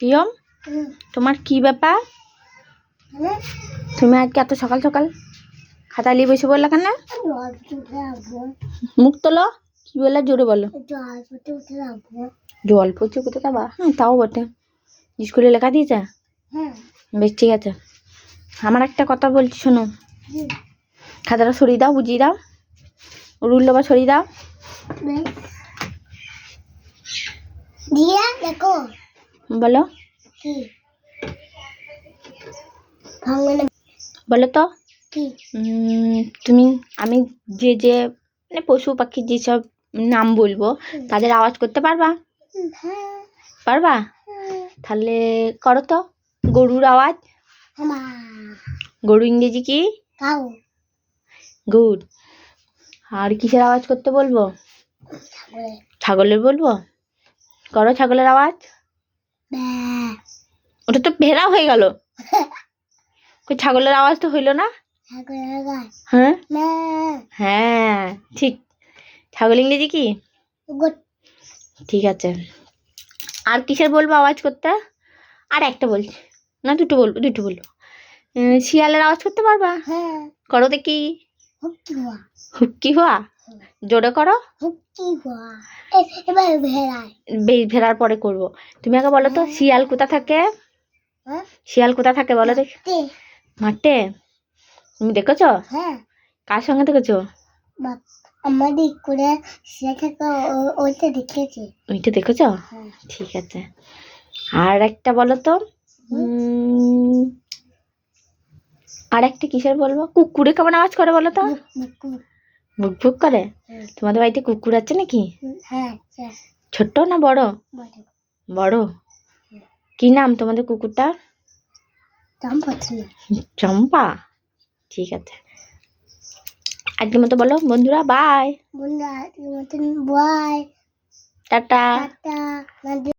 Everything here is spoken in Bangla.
প্রিয়ম, তোমার কি ব্যাপার? তুমি আজকে এত সকাল সকাল খাতা নিয়ে বসে বললা কেন? মুখ তোলো, কি বললা জোরে বলো। জল পড়ছে কোথায় যাবা হ্যাঁ তাও বটে। স্কুলে লেখা দিয়েছে? বেশ, ঠিক আছে। আমার একটা কথা বলছি, শোনো। খাতাটা সরিয়ে দাও, বুঝিয়ে দাও। রুল বা সরিয়ে দাও। দিয়া, দেখো। বলো। বলো তো। তুমি আমি যে যে মানে পশু পাখি যেসব নাম বলব তাদের আওয়াজ করতে পারবা? হ্যাঁ। পারবা? তাহলে করো তো। গরুর আওয়াজ। গরু ইংরেজি কি? গুড। আর কিসের আওয়াজ করতে বলব? ছাগলের বলব? করো ছাগলের আওয়াজ। ওটা তো ভেড়া হয়ে গেল। কই ছাগলের আওয়াজ তো হইল না? হ্যাঁ? হ্যাঁ ঠিক। ছাগল ইংরেজি কি? ঠিক আছে। আর কিসের বলব আওয়াজ করতে? আর একটা বলছি। না দুটো বলব দুটো বলব। শিয়ালের আওয়াজ করতে পারবা? হ্যাঁ। করো দেখি। হুক্কি হওয়া হুক্কি হওয়া জোরে করো। ভেড়ার পরে করব। তুমি আগে বলো তো, শিয়াল কোথা থাকে? শিয়াল কোথা থাকে বলো দেখ। মাঠে? তুমি দেখেছ? কার সঙ্গে দেখেছ? ওইটা দেখেছে? ওইটা দেখেছ ঠিক আছে। আর একটা বলো তো আর একটা কিসের বলব? কুকুরে কেমন আওয়াজ করে বলো তো। ভুক ভুক করে? তোমাদের বাড়িতে কুকুর আছে নাকি? হ্যাঁ ছোট্ট না বড়? বড়। কি নাম তোমাদের কুকুরটা? চম্পা? ঠিক আছে। আজকের মতো বলো বন্ধুরা বাই বন্ধুরা বয় টাটা। টাটা